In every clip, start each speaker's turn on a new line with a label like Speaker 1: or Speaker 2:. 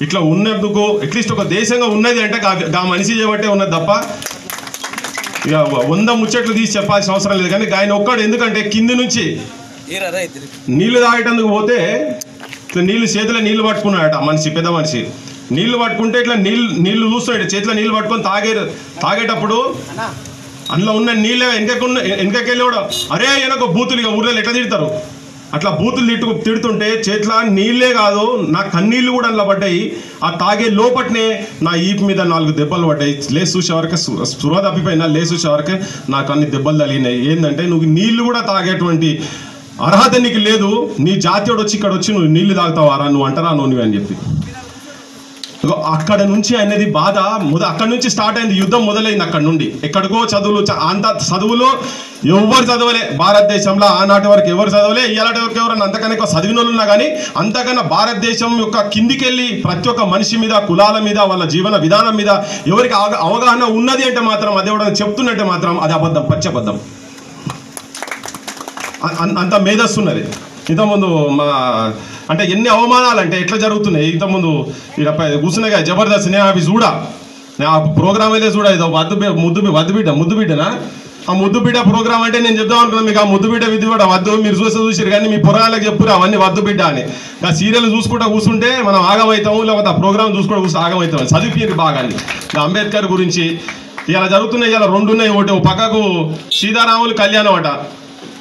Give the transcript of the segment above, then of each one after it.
Speaker 1: ఇట్లా ఉన్నందుకు అట్లీస్ట్ ఒక దేశంగా ఉన్నది అంటే గా మనిషి చేయబట్టే ఉన్నది తప్ప ఇక వంద ముచ్చట్లు తీసి చెప్పాల్సిన అవసరం లేదు. కానీ ఆయన ఒక్కడు ఎందుకంటే కింది నుంచి నీళ్ళు తాగేటందుకు పోతే నీళ్ళు చేతిలో నీళ్ళు పట్టుకున్నాడట ఆ మనిషి పెద్ద మనిషి. నీళ్ళు పట్టుకుంటే ఇట్లా నీళ్ళు నీళ్ళు చూస్తున్నాడు చేతిలో నీళ్ళు పట్టుకొని తాగే తాగేటప్పుడు అందులో ఉన్న నీళ్ళే వెనకకున్న వెనకకెళ్ళి కూడా అరే వెనక బూతులు ఇక ఊర్లో ఎట్లా తిడతారు? అట్లా బూతులు తిట్టు తిడుతుంటే చేతిలో నీళ్ళే కాదు నా కన్నీళ్ళు కూడా అందులో పడ్డాయి ఆ తాగే లోపట్నే నా ఈపు మీద నాలుగు దెబ్బలు పడ్డాయి. లేసు చూసే వరకే సు- తప్పిపోయినా లేసు చూసే నాకు అన్ని దెబ్బలు తగిలినాయి. ఏంటంటే నువ్వు నీళ్ళు కూడా తాగేటువంటి అర్హత నీకు లేదు. నీ జాతీయుడు వచ్చి ఇక్కడ వచ్చి నువ్వు నీళ్ళు తాగుతావారా? నువ్వు అంటారా నువ్వు అని చెప్పి. అక్కడ నుంచి అనేది బాధ మొద అక్కడ నుంచి స్టార్ట్ అయింది యుద్ధం మొదలైంది అక్కడ నుండి. ఎక్కడికో చదువులు చ- అంత చదువులో ఎవరు చదవలే. భారతదేశంలో ఆనాటి వరకు ఎవరు చదవలే. ఇలాంటి వరకు ఎవరన్నా అంతకన్నా ఎక్కువ చదివిన వాళ్ళు ఉన్నా కానీ అంతకన్నా భారతదేశం యొక్క కిందికెళ్ళి ప్రతి ఒక్క మనిషి మీద కులాల మీద వాళ్ళ జీవన విధానం మీద ఎవరికి అవగా- అవగాహన ఉన్నది అంటే మాత్రం అది ఎవడని చెప్తున్నట్టే మాత్రం అది అబద్ధం పచ్చబద్ధం అంత మేధస్సు ఉన్నది. ఇంతకుముందు మా అంటే ఎన్ని అవమానాలు అంటే ఎట్లా జరుగుతున్నాయి? ఇంతకుముందు ఇక్కడ పై- కూర్చున్నాయి కదా జబర్దస్త్ నేను అవి చూడా? ఆ ప్రోగ్రామ్ అయితే చూడ? ఇది వద్దు ముద్దు వద్దు బిడ్డ ముద్దు బిడ్డనా? ఆ ముద్దు బిడ్డ ప్రోగ్రామ్ అంటే నేను చెప్దాం అనుకున్నాను మీకు ఆ ముద్దు బిడ్డ విద్య కూడా వద్దు మీరు చూస్తే చూసారు కానీ మీ పురాణాలకు చెప్పురు అవన్నీ వద్దు బిడ్డ అని. ఆ సీరియల్ చూసుకుంటా కూర్చుంటే మనం ఆగమవుతాము లేకపోతే ఆ ప్రోగ్రామ్ చూసుకుంటా కూర్చో ఆగమవుతాం చదివిపోయింది బాగా అని అంబేద్కర్ గురించి ఇలా జరుగుతున్నాయి ఇలా రెండు ఉన్నాయి ఒకటి ఒక పక్కకు సీతారాములు కళ్యాణం అట.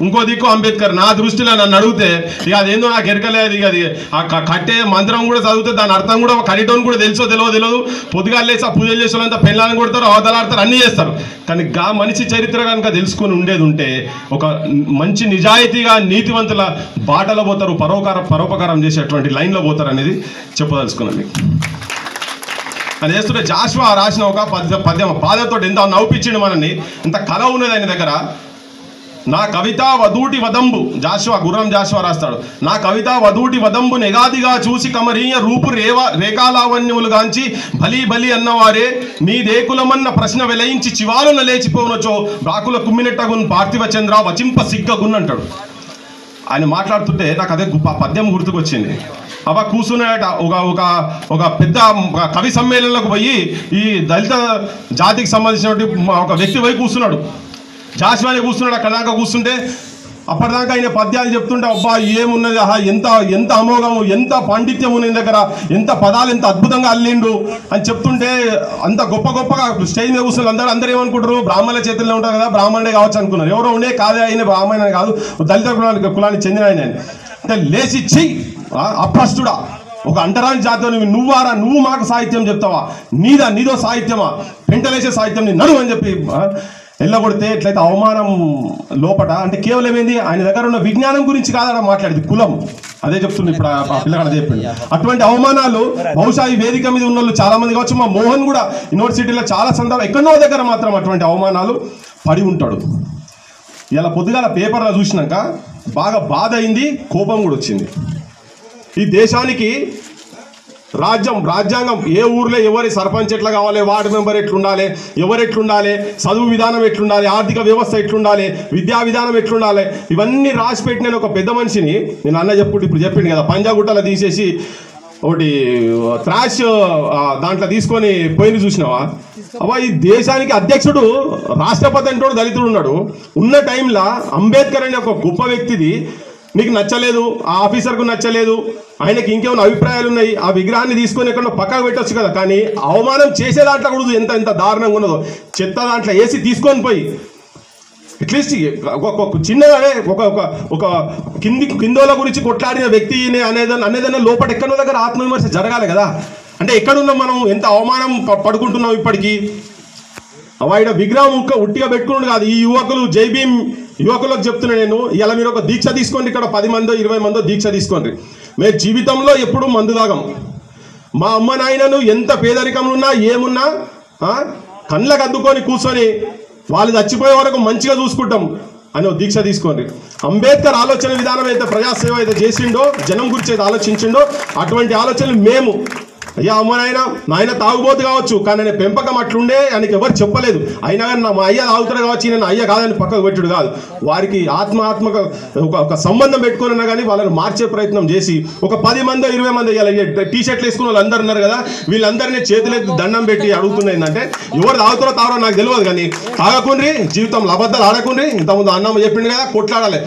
Speaker 1: ఇంకో దిక్కు అంబేద్కర్ నా దృష్టిలో నన్ను అడిగితే ఇక అదేందో నాకు ఎరకలేదు ఇక అది ఆ కట్టే మంత్రం కూడా చదివితే దాని అర్థం కూడా కడిటోని కూడా తెలుసో తెలియదు తెలియదు. పొద్దుగా లేచి ఆ పూజలు చేసే వాళ్ళంతా పెళ్ళాన్ని కొడతారు అవతలాడతారు అన్నీ చేస్తారు. కానీ గా మనిషి చరిత్ర కనుక తెలుసుకొని ఉండేది ఉంటే ఒక మంచి నిజాయితీగా నీతివంతుల బాటలో పోతారు పరోపకారం పరోపకారం చేసేటువంటి లైన్లో పోతారు అనేది చెప్పదలుచుకున్నాను మీకు. అది చేస్తుంటే జాష్వా రాసిన ఒక పద్య పద్యం పాదతో ఎంత నవ్వుపించిండు మనల్ని ఇంత కళ ఉన్నది ఆయన దగ్గర. నా కవిత వధూటి వదంబు జాషువా గుర్రం జాషువా రాస్తాడు. నా కవిత వధూటి వదంబు నిగాదిగా చూసి కమరీయ రూపు రేవ రేఖాలావణ్యములుగాంచి బలి బలి అన్నవారే నీ దేకులమన్న ప్రశ్న వెలయించి చివాలున లేచిపోనొచ్చో బ్రాకుల కుమ్మినట్టగున్ పార్థివ చంద్ర వచింప సిగ్గగున్నంటాడు ఆయన మాట్లాడుతుంటే నాకు అదే పద్యం గుర్తుకొచ్చింది. అవ కూర్చున్నాడట ఒక ఒక ఒక పెద్ద కవి సమ్మేళనంలోకి పోయి ఈ దళిత జాతికి సంబంధించినటువంటి ఒక వ్యక్తి పోయి కూర్చున్నాడు జాస్వాని కూర్చున్నాడు అక్కడ దాకా కూర్చుంటే అప్పటిదాకా ఆయన పద్యాలు చెప్తుంటే అబ్బా ఏమున్నది? ఆహా ఎంత ఎంత అమోఘము ఎంత పాండిత్యం ఉన్నది దగ్గర? ఎంత పదాలు ఎంత అద్భుతంగా అల్లిండు? అని చెప్తుంటే అంత గొప్ప గొప్పగా స్టేజ్ మీద కూర్చున్నారు అందరూ అందరూ ఏమనుకుంటారు? బ్రాహ్మణుల చేతుల్లో ఉంటారు కదా బ్రాహ్మణుడే కావచ్చు అనుకున్నారు. ఎవరో ఉండే కాదే ఆయన బ్రాహ్మణ కాదు దళిత కులానికి కులానికి చెందిన ఆయన అంటే లేచి చెయ్యి అప్రస్తుడా. ఒక అంటరాని జాతి నువ్వు నువ్వారా? నువ్వు మాకు సాహిత్యం చెప్తావా? నీదా నీదో సాహిత్యమా? పెంటలేసే సాహిత్యం నీ నడువు అని చెప్పి వెళ్ళగొడితే ఎట్లయితే అవమానం లోపట అంటే కేవలం ఏంది ఆయన దగ్గర ఉన్న విజ్ఞానం గురించి కాదా మాట్లాడేది కులం. అదే చెప్తుంది ఇప్పుడు ఆ- పిల్లగాడు చెప్పింది అటువంటి అవమానాలు బహుశా ఈ వేదిక మీద ఉన్న వాళ్ళు చాలా మంది కావచ్చు మా మోహన్ కూడా యూనివర్సిటీలో చాలా సందర్భం ఎక్కడో దగ్గర మాత్రం అటువంటి అవమానాలు పడి ఉంటాడు. ఇలా పొద్దుగాల పేపర్లో చూసినాక బాగా బాధ అయింది కోపం కూడా వచ్చింది. ఈ దేశానికి రాజ్యం రాజ్యాంగం ఏ ఊర్లో ఎవరి సర్పంచ్ ఎట్లా కావాలి వార్డు మెంబర్ ఎట్లుండాలి ఎవరు ఎట్లుండాలి చదువు విధానం ఎట్లుండాలి ఆర్థిక వ్యవస్థ ఎట్లుండాలి విద్యా విధానం ఎట్లుండాలి ఇవన్నీ రాసి పెట్టిన ఒక పెద్ద మనిషిని నేను అన్న చెప్పుకుంటే ఇప్పుడు చెప్పిండు కదా పంజాగుట్టలో తీసేసి ఒకటి త్రాష్ దాంట్లో తీసుకొని పోయింది చూసినావా? అవ్వ ఈ దేశానికి అధ్యక్షుడు రాష్ట్రపతి అంటోడు దళితుడు ఉన్నాడు. ఉన్న టైంలో అంబేద్కర్ అనే ఒక గొప్ప వ్యక్తిది నీకు నచ్చలేదు ఆ ఆఫీసర్కు నచ్చలేదు ఆయనకి ఇంకేమైనా అభిప్రాయాలు ఉన్నాయి ఆ విగ్రహాన్ని తీసుకొని ఎక్కడో పక్కకు పెట్టవచ్చు కదా. కానీ అవమానం చేసే దాంట్లో కూడా ఎంత ఎంత దారుణంగా ఉన్నదో చెత్త దాంట్లో వేసి తీసుకొని పోయి అట్లీస్ట్ ఒక చిన్నగానే ఒక ఒక ఒక కింది కిందోల గురించి కొట్లాడిన వ్యక్తి అనేదాన్ని అనేదన్నా లోపల ఎక్కడో దగ్గర ఆత్మవిమర్శ జరగాలి కదా. అంటే ఎక్కడున్నాం మనం? ఎంత అవమానం పడుకుంటున్నాం ఇప్పటికీ? వాయిడ విగ్రహం ఉట్టిగా పెట్టుకున్నాడు కాదు. ఈ యువకులు జైభీం యువకులకు చెప్తున్నా నేను ఇలా మీరు ఒక దీక్ష తీసుకోండి ఇక్కడ పది మందో ఇరవై మందో దీక్ష తీసుకోండి. మేము జీవితంలో ఎప్పుడు మందు తాగం. మా అమ్మ నాయనను ఎంత పేదరికంలో ఉన్నా ఏమున్నా కళ్ళకు అద్దుకొని కూర్చొని వాళ్ళు చచ్చిపోయే వరకు మంచిగా చూసుకుంటాం అని ఒక దీక్ష తీసుకోండి. అంబేద్కర్ ఆలోచన విధానం అయితే ప్రజాసేవ అయితే చేసిండో జనం గురించి అయితే ఆలోచించిండో అటువంటి ఆలోచనలు మేము అయ్యా అమ్మ నాయన నాయన తాగుబోతు కావచ్చు కానీ ఆయన పెంపకం అట్లుండే ఆయనకి ఎవరు చెప్పలేదు. అయినా కానీ నా మా అయ్య తాగుతాడు కావచ్చు నేను అయ్య కాదని పక్కకు పెట్టుడు కాదు. వారికి ఆత్మ ఆత్మక ఒక ఒక సంబంధం పెట్టుకున్నా కానీ వాళ్ళని మార్చే ప్రయత్నం చేసి ఒక పది మంది ఇరవై మంది ఇలా టీ షర్ట్లు వేసుకున్న వాళ్ళు అందరు ఉన్నారు కదా వీళ్ళందరినీ చేతులెత్తి దండం పెట్టి అడుగుతున్నా ఏంటంటే ఎవరు తాగుతారో తాగరో నాకు తెలియదు కానీ తాగకుండ్రి జీవితంలో అబద్ధాలు ఆడకుండ్రి ఇంతకుముందు అన్నమ్మ చెప్పిండు కదా కొట్లాడాలి.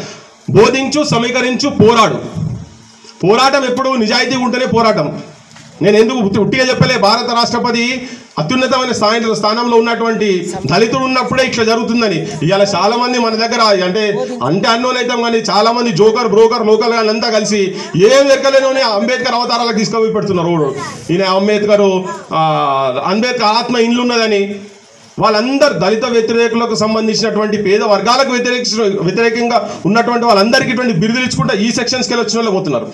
Speaker 1: బోధించు సమీకరించు పోరాడు. పోరాటం ఎప్పుడు నిజాయితీగా ఉంటేనే పోరాటం. నేను ఎందుకు ఉట్టిగా చెప్పలే? భారత రాష్ట్రపతి అత్యున్నతమైన స్థాయి స్థానంలో ఉన్నటువంటి దళితుడు ఉన్నప్పుడే ఇట్లా జరుగుతుందని. ఇవాళ చాలా మంది మన దగ్గర అంటే అంటే అన్నోన్ అవుతాం కానీ చాలా మంది జోకర్ బ్రోకర్ లోకల్ అంతా కలిసి ఏం ఎరకలేని అంబేద్కర్ అవతారాలకు తీసుకొని పెడుతున్నారు రోడ్డు. ఈయన అంబేద్కర్ అంబేద్కర్ ఆత్మ ఇండ్లు ఉన్నదని. వాళ్ళందరు దళిత వ్యతిరేకులకు సంబంధించినటువంటి పేద వర్గాలకు వ్యతిరేక వ్యతిరేకంగా ఉన్నటువంటి వాళ్ళందరికీ ఇటువంటి బిరుదులు ఇచ్చుకుంటా ఈ సెక్షన్స్కి వెళ్ళి వచ్చిన వాళ్ళు పోతున్నారు.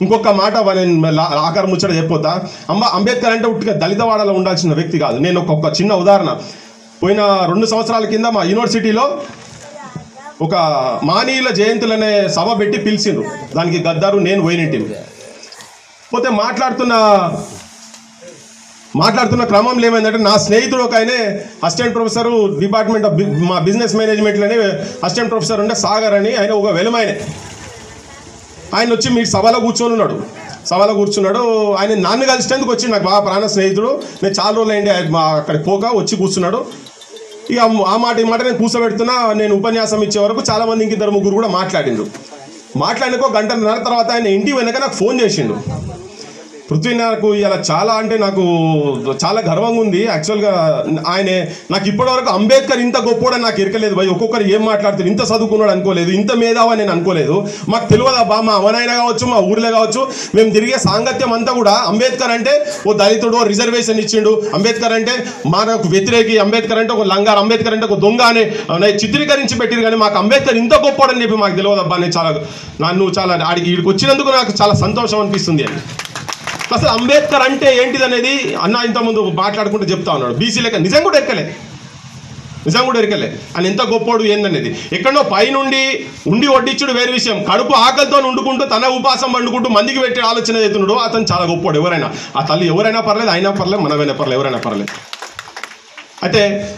Speaker 1: ఇంకొక మాట నేను ఆఖరి ముచ్చట చెప్పొద్దా? అమ్మ అంబేద్కర్ అంటే ఉట్టిగా దళితవాడలో ఉండాల్సిన వ్యక్తి కాదు. నేను ఒక ఒక చిన్న ఉదాహరణ. పోయిన రెండు సంవత్సరాల కింద మా యూనివర్సిటీలో ఒక మానీయుల జయంతులు అనే సభ పెట్టి పిలిచిండ్రు. దానికి గద్దారు నేను పోయినట్టి పోతే మాట్లాడుతున్న మాట్లాడుతున్న క్రమంలో ఏమైందంటే నా స్నేహితుడు ఒక ఆయనే అసిస్టెంట్ ప్రొఫెసర్ డిపార్ట్మెంట్ ఆఫ్ బి- మా బిజినెస్ మేనేజ్మెంట్లోనే అసిస్టెంట్ ప్రొఫెసర్ ఉండే సాగర్ అని ఆయన ఒక వెలుమైనే ఆయన వచ్చి మీ సభలో కూర్చొని ఉన్నాడు. సభలో కూర్చున్నాడు. ఆయన నాన్న కలిసేందుకు వచ్చి నాకు బాగా ప్రాణ స్నేహితుడు. నేను చాలా రోజులు అయింది ఆయన మా అక్కడికి పోక వచ్చి కూర్చున్నాడు. ఇక ఆ మాట ఈ మాట నేను కూర్చోబెడుతున్నా. నేను ఉపన్యాసం ఇచ్చే వరకు చాలామంది ఇంక ఇద్దరు ముగ్గురు కూడా మాట్లాడిండ్రు. మాట్లాడినకో గంటన్నర తర్వాత ఆయన ఇంటి వెనక నాకు ఫోన్ చేసిండు. పృథ్వీ నాకు ఇలా చాలా అంటే నాకు చాలా గర్వంగా ఉంది యాక్చువల్గా ఆయన నాకు ఇప్పటివరకు అంబేద్కర్ ఇంత గొప్పోడని నాకు ఎరకలేదు భయ్ ఒక్కొక్కరు ఏం మాట్లాడుతారు? ఇంత చదువుకున్నాడు అనుకోలేదు. ఇంత మేధావని నేను అనుకోలేదు. మాకు తెలియదు అబ్బా మా అవనైనా కావచ్చు మా ఊర్లో కావచ్చు మేము తిరిగే సాంగత్యం అంతా కూడా అంబేద్కర్ అంటే ఓ దళితుడు ఓ రిజర్వేషన్ ఇచ్చిండు. అంబేద్కర్ అంటే మనకు వ్యతిరేకి అంబేద్కర్ అంటే ఒక లంగారు అంబేద్కర్ అంటే ఒక దొంగ అని అనే చిత్రీకరించి పెట్టిరు కానీ మాకు అంబేద్కర్ ఇంత గొప్పోడని చెప్పి మాకు తెలియదు అబ్బా నేను చాలా నన్ను చాలా ఆడికి ఈడికి వచ్చినందుకు నాకు చాలా సంతోషం అనిపిస్తుంది. అని అసలు అంబేద్కర్ అంటే ఏంటిది అనేది అన్న ఇంతకుముందు మాట్లాడుకుంటూ చెప్తా ఉన్నాడు. బీసీ లెక్క నిజం కూడా ఎక్కలే నిజం కూడా ఎరకలే. అని ఎంత గొప్పోడు ఏందనేది. ఎక్కడో పైనుండి ఉండి వడ్డించుడు వేరే విషయం. కడుపు ఆకలితో వండుకుంటూ తన ఉపాసం వండుకుంటూ మందికి పెట్టే ఆలోచన చేస్తున్నాడు. అతను చాలా గొప్పోడు ఎవరైనా. ఆ తల్లి ఎవరైనా పర్లేదు అయినా పర్లేదు మనమైనా పర్లేదు ఎవరైనా పర్లేదు. అయితే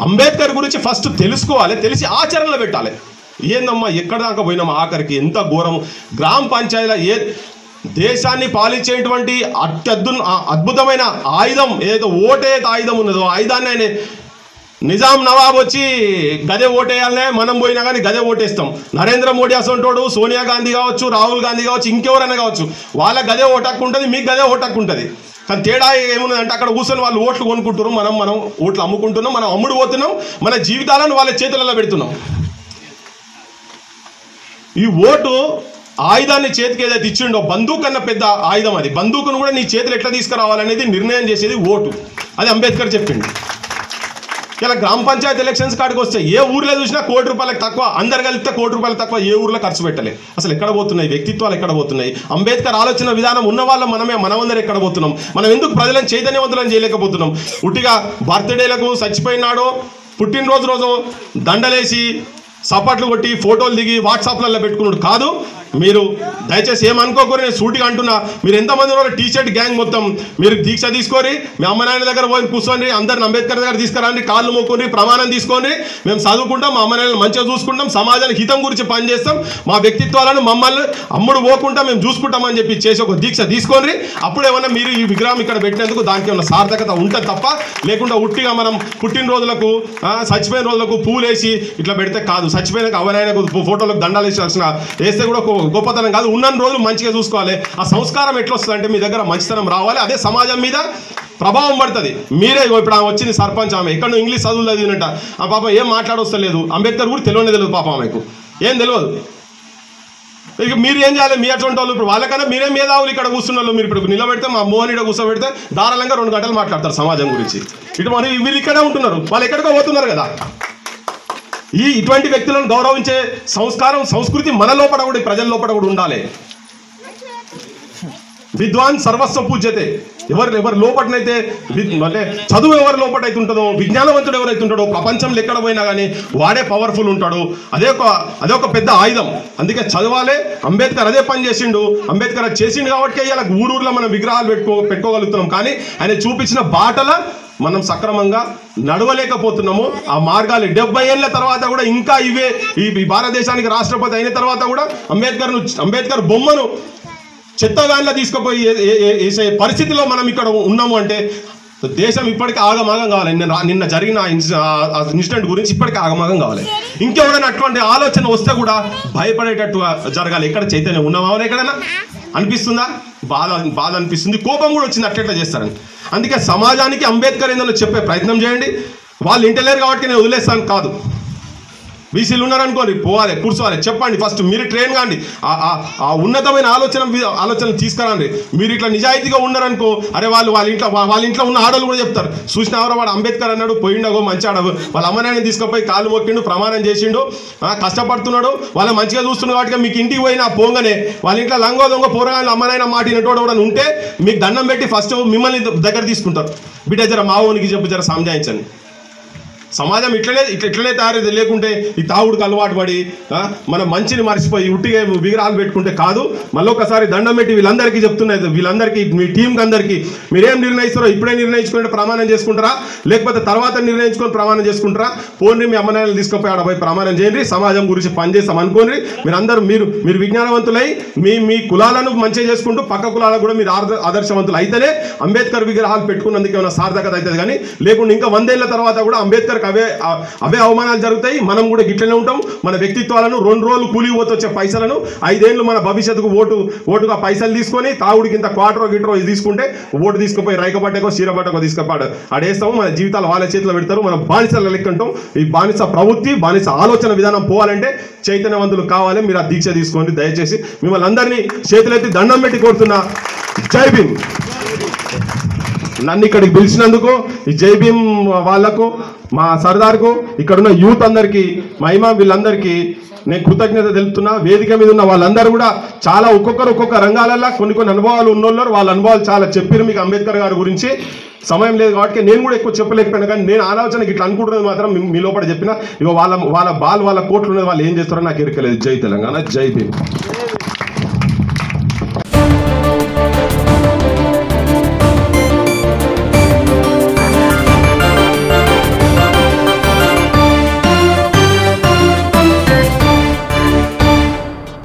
Speaker 1: అంబేద్కర్ గురించి ఫస్ట్ తెలుసుకోవాలి. తెలిసి ఆచరణలో పెట్టాలి. ఏందమ్మా ఎక్కడ దాకా పోయినామా ఆఖరికి? ఎంత ఘోరం గ్రామ పంచాయతీలో ఏ దేశాన్ని పాలించేటువంటి అత్యద్భు అద్భుతమైన ఆయుధం ఏదో ఓటే ఆయుధం ఉన్నదో ఆయుధాన్ని ఆయన నిజాం నవాబ్ వచ్చి గదే ఓటేయాలనే మనం పోయినా కానీ గదే ఓటేస్తాం. నరేంద్ర మోడీ అసంటోడు సోనియా గాంధీ కావచ్చు రాహుల్ గాంధీ కావచ్చు ఇంకెవరైనా కావచ్చు వాళ్ళ గదే ఓటక్కు ఉంటుంది మీకు గదే ఓటక్కు ఉంటుంది కానీ తేడా ఏమున్నదంటే అక్కడ కూర్చొని వాళ్ళు ఓట్లు కొనుక్కుంటున్నారు మనం మనం ఓట్లు అమ్ముకుంటున్నాం మనం అమ్ముడు పోతున్నాం మన జీవితాలను వాళ్ళ చేతులలో పెడుతున్నాం. ఈ ఓటు ఆయుధాన్ని చేతికి ఏదైతే ఇచ్చిండో బందూక్ అన్న పెద్ద ఆయుధం అది. బందూకును కూడా నీ చేతులు ఎట్లా తీసుకురావాలనేది నిర్ణయం చేసేది ఓటు. అది అంబేద్కర్ చెప్పిండు. ఇలా గ్రామ పంచాయతీ ఎలక్షన్స్ కాడికి వస్తే ఏ ఊర్లో చూసినా కోటి రూపాయలకు తక్కువ అందరు కలిపితే కోటి రూపాయలు తక్కువ ఏ ఊర్లో ఖర్చు పెట్టలే. అసలు ఎక్కడ పోతున్నాయి? వ్యక్తిత్వాలు ఎక్కడ పోతున్నాయి? అంబేద్కర్ ఆలోచన విధానం ఉన్న వాళ్ళు మనమే మనమందరం ఎక్కడ పోతున్నాం? మనం ఎందుకు ప్రజలను చైతన్యవంతులను చేయలేకపోతున్నాం? ఉట్టిగా బర్త్డేలకు చచ్చిపోయినాడో పుట్టినరోజు రోజు దండలేసి సపాట్లు కొట్టి ఫోటోలు దిగి వాట్సాప్లలో పెట్టుకున్నాడు. కాదు మీరు దయచేసి ఏమనుకోకూరి నేను సూటిగా అంటున్నా. మీరు ఎంతమంది ఉన్నారో? టీ షర్ట్ గ్యాంగ్ మొత్తం. మీరు దీక్ష తీసుకొని మీ అమ్మ నాయన దగ్గర పోయి కూర్చోండి అందరిని అంబేద్కర్ దగ్గర తీసుకురండి కాళ్ళు మొక్కొని ప్రమాణం తీసుకొని మేము చదువుకుంటాం మా అమ్మ నాయనలు మంచిగా చూసుకుంటాం సమాజానికి హితం గురించి పనిచేస్తాం మా వ్యక్తిత్వాలను మమ్మల్ని అమ్ముడు పోకుండా మేము చూసుకుంటామని చెప్పి చేసి ఒక దీక్ష తీసుకొని అప్పుడు ఏమన్నా మీరు ఈ విగ్రహం ఇక్కడ పెట్టినందుకు దానికి ఏమన్నా సార్థకత ఉంటుంది తప్ప లేకుండా ఉట్టిగా మనం పుట్టినరోజులకు చచ్చిపోయిన రోజులకు పూలేసి ఇట్లా పెడితే కాదు. చచ్చిపోయినాక అవనైనా ఫోటోలకు దండాలు వేసాల్సిన వేస్తే కూడా ఒక గొప్పతనం కాదు ఉన్న రోజులు మంచిగా చూసుకోవాలి. ఆ సంస్కారం ఎట్లా వస్తుంది అంటే మీ దగ్గర మంచితనం రావాలి. అదే సమాజం మీద ప్రభావం పడుతుంది. మీరే ఇగో ఇప్పుడు ఆమె వచ్చింది సర్పంచ్ ఆమె. ఎక్కడ ఇంగ్లీష్ చదువులు చదివినట్ట. ఆ పాప ఏం మాట్లాడొస్తలేదు. అంబేద్కర్ కూడా తెలియనే తెలియదు పాప ఆమెకు. ఏం తెలియదు. ఇక మీరు ఏం చేయాలి? మీ అటువంటి వాళ్ళు ఇప్పుడు వాళ్ళకన్నా మీరే మేధావులు ఇక్కడ కూర్చున్న వాళ్ళు మీరు ఇప్పుడు నిలబెడితే మా మోహన్ ఇక్కడ కూర్చోబెడితే ధారాళంగా రెండు గంటలు మాట్లాడతారు సమాజం గురించి. ఇటు మరి వీళ్ళు ఇక్కడే ఉంటున్నారు. వాళ్ళు ఎక్కడికో పోతున్నారు కదా. ఈ ఇటువంటి వ్యక్తులను గౌరవించే సంస్కారం సంస్కృతి మన లోపల కూడా ఈ ప్రజల లోపల కూడా ఉండాలి. విద్వాన్ సర్వస్వ పూజ్యతే. ఎవరు ఎవరు లోపటనైతే అంటే చదువు ఎవరు లోపటైతే ఉంటుందో విజ్ఞానవంతుడు ఎవరైతే ఉంటాడో ప్రపంచంలో ఎక్కడ పోయినా కానీ వాడే పవర్ఫుల్ ఉంటాడు. అదే ఒక అదే ఒక పెద్ద ఆయుధం. అందుకే చదవాలే. అంబేద్కర్ అదే పని చేసిండు. అంబేద్కర్ అది చేసిండు కాబట్టి ఇలా ఊరూర్లో మనం విగ్రహాలు పెట్టుకో పెట్టుకోగలుగుతున్నాం. కానీ ఆయన చూపించిన బాటల మనం సక్రమంగా నడవలేకపోతున్నాము. ఆ మార్గాలు డెబ్బై ఏళ్ళ తర్వాత కూడా ఇంకా ఇవే. ఈ భారతదేశానికి రాష్ట్రపతి అయిన తర్వాత కూడా అంబేద్కర్ అంబేద్కర్ బొమ్మను చెత్త వ్యాన్లో తీసుకుపోయి వేసే పరిస్థితిలో మనం ఇక్కడ ఉన్నాము అంటే దేశం ఇప్పటికీ ఆగమాగం కావాలి. నిన్న నిన్న జరిగిన ఇన్సిడెంట్ గురించి ఇప్పటికీ ఆగమాగం కావాలి. ఇంకెవరైనా అటువంటి ఆలోచన వస్తే కూడా భయపడేటట్టు జరగాలి. ఎక్కడ చైతన్యం ఉన్నామా? ఎక్కడైనా? అనిపిస్తుందా? బాధ బాధ అనిపిస్తుంది. కోపం కూడా వచ్చింది. అట్లెట్లా చేస్తారని అందుకే సమాజానికి అంబేద్కర్ ఏందో చెప్పే ప్రయత్నం చేయండి. వాళ్ళు ఇంటలేరు కాబట్టి నేను వదిలేస్తాను కాదు. బీసీలు ఉన్నారనుకోండి పోవాలి కూర్చోవాలి. చెప్పండి ఫస్ట్ మీరు ట్రైన్ కాండి. ఆ- ఉన్నతమైన ఆలోచన ఆలోచన తీసుకురండి. మీరు ఇట్లా నిజాయితీగా ఉన్నారనుకో అరే వాళ్ళు వాళ్ళ ఇంట్లో వాళ్ళ ఇంట్లో ఉన్న ఆడలు కూడా చెప్తారు. చూసినావరా వాడు అంబేద్కర్ అన్నాడు పోయిండగో మంచి ఆడవు వాళ్ళ అమ్మనాయని తీసుకుపోయి కాలు మొక్కిండు ప్రమాణం చేసిండు. ఆ, కష్టపడుతున్నాడు. వాళ్ళ మంచిగా చూస్తున్నాడు కాబట్టి మీకు ఇంటికి పోయినా పోగానే. వాళ్ళ ఇంట్లో లంగో దొంగ పోరగాళ్ళు అమ్మనైనా మాటినటోడు కూడా ఉంటే మీకు దండం పెట్టి ఫస్ట్ మిమ్మల్ని దగ్గర తీసుకుంటారు. బిడ్డ జర మావోనికి చెప్పు జర సంజాయించండి సమాజం ఇట్లనే ఇట్లా ఇట్లనే తయారైంది లేకుంటే ఈ తాగుడుకు అలవాటు పడి మన మంచిని మర్చిపోయి ఉట్టిగా విగ్రహాలు పెట్టుకుంటే కాదు. మళ్ళొకసారి దండం పెట్టి వీళ్ళందరికీ చెప్తున్నది వీళ్ళందరికీ మీ టీంకి అందరికీ మీరేం నిర్ణయిస్తారో ఇప్పుడే నిర్ణయించుకుంటే ప్రమాణం చేసుకుంటారా? లేకపోతే తర్వాత నిర్ణయించుకొని ప్రమాణం చేసుకుంటారా? పోనీ మీ అమ్మనాయలు తీసుకుపోయి ఆడ పోయి ప్రమాణం చేయండి. సమాజం గురించి పనిచేస్తాం అనుకోండి. మీరందరూ మీరు మీరు విజ్ఞానవంతులై మీ మీ కులాలను మంచిగా చేసుకుంటూ పక్క కులాలకు కూడా మీరు ఆదర్- ఆదర్శవంతులు అయితేనే అంబేద్కర్ విగ్రహాలు పెట్టుకున్నందుకు ఏమైనా సార్థకత అవుతుంది కానీ లేకుండా ఇంకా వందేళ్ళ తర్వాత కూడా అంబేద్కర్ అంబేద్కర్కి అవే అవే అవమానాలు జరుగుతాయి. మనం కూడా గిట్లనే ఉంటాం. మన వ్యక్తిత్వాలను రెండు రోజులు కూలి పోతొచ్చే వచ్చే పైసలను ఐదేళ్ళు మన భవిష్యత్తుకు ఓటు ఓటుగా పైసలు తీసుకొని తాగుడికి ఇంత క్వార్టరో గిట్రో తీసుకుంటే ఓటు తీసుకుపోయి రైకపట్టకో చీరపట్టకో తీసుకుపాడు. ఆడేస్తాము మన జీవితాలు వాళ్ళ చేతిలో పెడతారు. మనం బానిసల లెక్కంటాం ఈ బానిస ప్రవృత్తి బానిస ఆలోచన విధానం పోవాలంటే చైతన్యవంతులు కావాలి. మీరు ఆ దీక్ష తీసుకోండి. దయచేసి మిమ్మల్ని అందరినీ చేతులెత్తి దండం పెట్టి కోరుతున్నా. జై భీమ్. నన్ను ఇక్కడికి పిలిచినందుకు ఈ జై వాళ్ళకు వాళ్ళకు మా సర్దార్కు ఇక్కడున్న యూత్ అందరికీ మహిమ వీళ్ళందరికీ నేను కృతజ్ఞత తెలుపుతున్నా. వేదిక మీద ఉన్న వాళ్ళందరూ కూడా చాలా ఒక్కొక్కరు ఒక్కొక్క రంగాలలో కొన్ని కొన్ని అనుభవాలు ఉన్నోళ్ళు వాళ్ళ అనుభవాలు చాలా చెప్పారు మీకు అంబేద్కర్ గారి గురించి. సమయం లేదు కాబట్టి నేను కూడా ఎక్కువ చెప్పలేకపోయినా కానీ నేను ఆలోచనకి ఇట్లా అనుకుంటున్నది మాత్రం మీ- మీ లోపల చెప్పిన. ఇక వాళ్ళ వాళ్ళ బాల్ వాళ్ళ కోట్లు ఉన్నది వాళ్ళు ఏం చేస్తారో నాకు ఎరకలేదు. జై తెలంగాణ జై భీమ్.